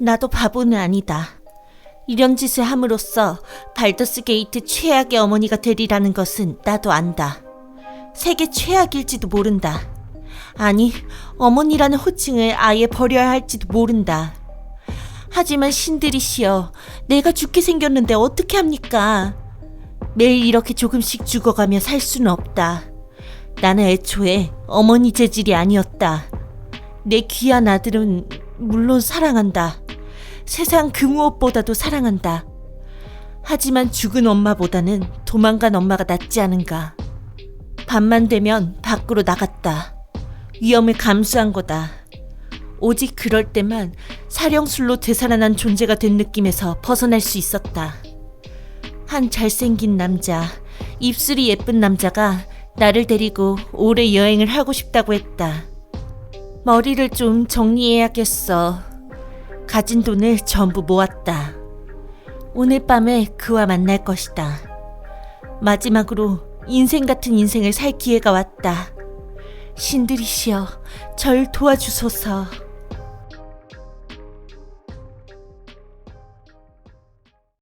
나도 바보는 아니다. 이런 짓을 함으로써 발더스 게이트 최악의 어머니가 되리라는 것은 나도 안다. 세계 최악일지도 모른다. 아니, 어머니라는 호칭을 아예 버려야 할지도 모른다. 하지만 신들이시여, 내가 죽게 생겼는데 어떻게 합니까? 매일 이렇게 조금씩 죽어가며 살 수는 없다. 나는 애초에 어머니 재질이 아니었다. 내 귀한 아들은 물론 사랑한다. 세상 그 무엇보다도 사랑한다. 하지만 죽은 엄마보다는 도망간 엄마가 낫지 않은가. 밤만 되면 밖으로 나갔다. 위험을 감수한 거다. 오직 그럴 때만 사령술로 되살아난 존재가 된 느낌에서 벗어날 수 있었다. 한 잘생긴 남자, 입술이 예쁜 남자가 나를 데리고 오래 여행을 하고 싶다고 했다. 머리를 좀 정리해야겠어. 가진 돈을 전부 모았다. 오늘 밤에 그와 만날 것이다. 마지막으로 인생 같은 인생을 살 기회가 왔다. 신들이시여, 절 도와주소서.